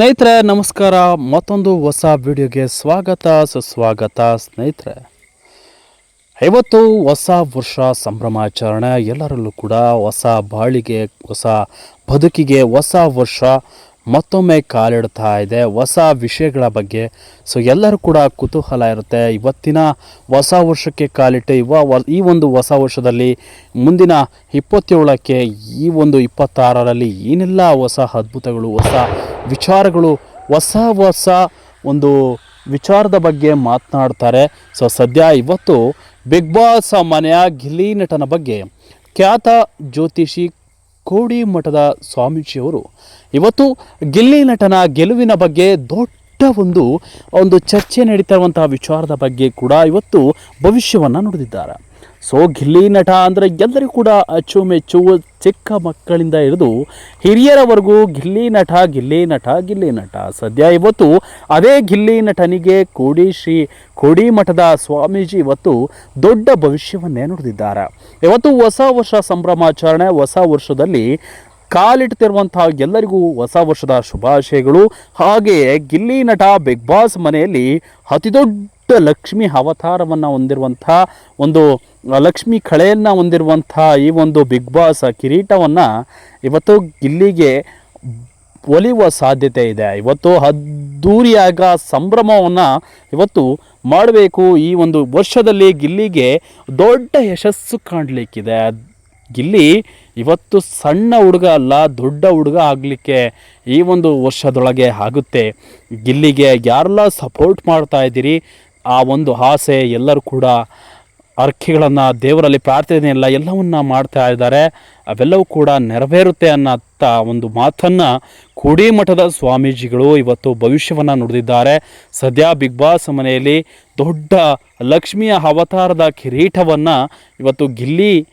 ಸ್ನೇಹಿತರೆ, ನಮಸ್ಕಾರ. ಮತ್ತೊಂದು ಹೊಸ ವಿಡಿಯೋಗೆ ಸ್ವಾಗತ, ಸುಸ್ವಾಗತ ಸ್ನೇಹಿತರೆ. ಇವತ್ತು ಹೊಸ ವರ್ಷ ಸಂಭ್ರಮಾಚರಣೆ, ಎಲ್ಲರಲ್ಲೂ ಕೂಡ ಹೊಸ ಬಾಳಿಗೆ, ಹೊಸ ಬದುಕಿಗೆ ಹೊಸ ವರ್ಷ ಮತ್ತೊಮ್ಮೆ ಕಾಲಿಡ್ತಾ ಇದೆ. ಹೊಸ ವಿಷಯಗಳ ಬಗ್ಗೆ. ಸೊ ಎಲ್ಲರೂ ಕೂಡ ಕುತೂಹಲ ಇರುತ್ತೆ. ಇವತ್ತಿನ ಹೊಸ ವರ್ಷಕ್ಕೆ ಕಾಲಿಟ್ಟು ಇವ ಈ ಒಂದು ಹೊಸ ವರ್ಷದಲ್ಲಿ ಮುಂದಿನ ಇಪ್ಪತ್ತೇಳಕ್ಕೆ ಈ ಒಂದು ಇಪ್ಪತ್ತಾರರಲ್ಲಿ ಏನೆಲ್ಲ ಹೊಸ ಅದ್ಭುತಗಳು, ಹೊಸ ವಿಚಾರಗಳು, ಹೊಸ ಹೊಸ ಒಂದು ವಿಚಾರದ ಬಗ್ಗೆ ಮಾತನಾಡ್ತಾರೆ. ಸೊ ಸದ್ಯ ಇವತ್ತು ಬಿಗ್ ಬಾಸ್ ಮನೆಯ ಗಿಲ್ಲಿ ನಟನ ಬಗ್ಗೆ. ಖ್ಯಾತ ಜ್ಯೋತಿಷಿ ಕೋಡಿ ಮಠದ ಸ್ವಾಮೀಜಿಯವರು ಇವತ್ತು ಗಿಲ್ಲಿ ನಟನ ಗೆಲುವಿನ ಬಗ್ಗೆ ದೊಡ್ಡ ಒಂದು ಒಂದು ಚರ್ಚೆ ನಡೀತಾ ಇರುವಂತಹ ವಿಚಾರದ ಬಗ್ಗೆ ಕೂಡ ಇವತ್ತು ಭವಿಷ್ಯವನ್ನು ನುಡಿದಿದ್ದಾರೆ. ಸೊ ಗಿಲ್ಲಿ ನಟ ಅಂದರೆ ಎಲ್ಲರಿಗೂ ಕೂಡ ಅಚ್ಚುಮೆಚ್ಚು ಚಿಕ್ಕ ಮಕ್ಕಳಿಂದ ಹಿಡಿದು ಹಿರಿಯರವರೆಗೂ ಗಿಲ್ಲಿ ನಟ ಗಿಲ್ಲಿ ನಟ ಗಿಲ್ಲಿ ನಟ. ಸದ್ಯ ಇವತ್ತು ಅದೇ ಗಿಲ್ಲಿ ನಟನಿಗೆ ಕೋಡಿ ಶ್ರೀ ಕೋಡಿ ಮಠದ ಸ್ವಾಮೀಜಿ ಇವತ್ತು ದೊಡ್ಡ ಭವಿಷ್ಯವನ್ನೇ ನುಡಿದಿದ್ದಾರೆ. ಇವತ್ತು ಹೊಸ ವರ್ಷ ಸಂಭ್ರಮಾಚರಣೆ, ಹೊಸ ವರ್ಷದಲ್ಲಿ ಕಾಲಿಡ್ತಿರುವಂತಹ ಎಲ್ಲರಿಗೂ ಹೊಸ ವರ್ಷದ ಶುಭಾಶಯಗಳು. ಹಾಗೆಯೇ ಗಿಲ್ಲಿ ನಟ ಬಿಗ್ ಬಾಸ್ ಮನೆಯಲ್ಲಿ ಅತಿದೊಡ್ಡ ಲಕ್ಷ್ಮಿ ಅವತಾರವನ್ನು ಹೊಂದಿರುವಂಥ ಒಂದು ಲಕ್ಷ್ಮಿ ಕಳೆಯನ್ನು ಹೊಂದಿರುವಂಥ ಈ ಒಂದು ಬಿಗ್ ಬಾಸ್ ಕಿರೀಟವನ್ನು ಇವತ್ತು ಗಿಲ್ಲಿಗೆ ಒಲಿಯುವ ಸಾಧ್ಯತೆ ಇದೆ. ಇವತ್ತು ಅದ್ದೂರಿಯಾಗ ಸಂಭ್ರಮವನ್ನು ಇವತ್ತು ಮಾಡಬೇಕು. ಈ ಒಂದು ವರ್ಷದಲ್ಲಿ ಗಿಲ್ಲಿಗೆ ದೊಡ್ಡ ಯಶಸ್ಸು ಕಾಣಲಿಕ್ಕಿದೆ. ಗಿಲ್ಲಿ ಇವತ್ತು ಸಣ್ಣ ಹುಡುಗ ಅಲ್ಲ, ದೊಡ್ಡ ಹುಡುಗ ಆಗಲಿಕ್ಕೆ ಈ ಒಂದು ವರ್ಷದೊಳಗೆ ಆಗುತ್ತೆ. ಗಿಲ್ಲಿಗೆ ಯಾರೆಲ್ಲ ಸಪೋರ್ಟ್ ಮಾಡ್ತಾ ಇದ್ದೀರಿ? ಆ ಒಂದು ಆಸೆ ಎಲ್ಲರೂ ಕೂಡ ಅರ್ಕೆಗಳನ್ನು ದೇವರಲ್ಲಿ ಪ್ರಾರ್ಥನೆ ಎಲ್ಲವನ್ನು ಮಾಡ್ತಾ ಇದ್ದಾರೆ. ಅವೆಲ್ಲವೂ ಕೂಡ ನೆರವೇರುತ್ತೆ ಅನ್ನತ್ತ ಒಂದು ಮಾತನ್ನು ಕೂಡಿ ಮಠದ ಸ್ವಾಮೀಜಿಗಳು ಇವತ್ತು ಭವಿಷ್ಯವನ್ನು ನುಡಿದಿದ್ದಾರೆ. ಸದ್ಯ ಬಿಗ್ ಬಾಸ್ ಮನೆಯಲ್ಲಿ ದೊಡ್ಡ ಲಕ್ಷ್ಮಿಯ ಅವತಾರದ ಕಿರೀಟವನ್ನು ಇವತ್ತು ಗಿಲ್ಲಿ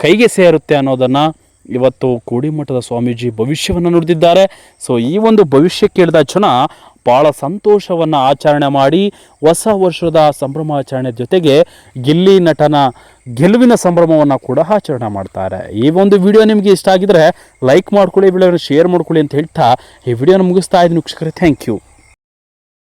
ಕೈಗೆ ಸೇರುತ್ತೆ ಅನ್ನೋದನ್ನು ಇವತ್ತು ಕೋಡಿಮಠದ ಸ್ವಾಮೀಜಿ ಭವಿಷ್ಯವನ್ನು ನುಡಿದಿದ್ದಾರೆ. ಸೊ ಈ ಒಂದು ಭವಿಷ್ಯ ಕೇಳಿದ ಜನ ಭಾಳ ಸಂತೋಷವನ್ನು ಆಚರಣೆ ಮಾಡಿ ಹೊಸ ವರ್ಷದ ಸಂಭ್ರಮಾಚರಣೆ ಜೊತೆಗೆ ಗಿಲ್ಲಿ ನಟನ ಗೆಲುವಿನ ಸಂಭ್ರಮವನ್ನು ಕೂಡ ಆಚರಣೆ ಮಾಡ್ತಾರೆ. ಈ ಒಂದು ವಿಡಿಯೋ ನಿಮಗೆ ಇಷ್ಟ ಆಗಿದ್ರೆ ಲೈಕ್ ಮಾಡ್ಕೊಳ್ಳಿ ವಿಡಿಯೋನ ಶೇರ್ ಮಾಡ್ಕೊಳ್ಳಿ ಅಂತ ಹೇಳ್ತಾ ಈ ವಿಡಿಯೋನ ಮುಗಿಸ್ತಾ ಇದ್ದೀನಿ. ವೀಕ್ಷಕರೇ ಥ್ಯಾಂಕ್ ಯು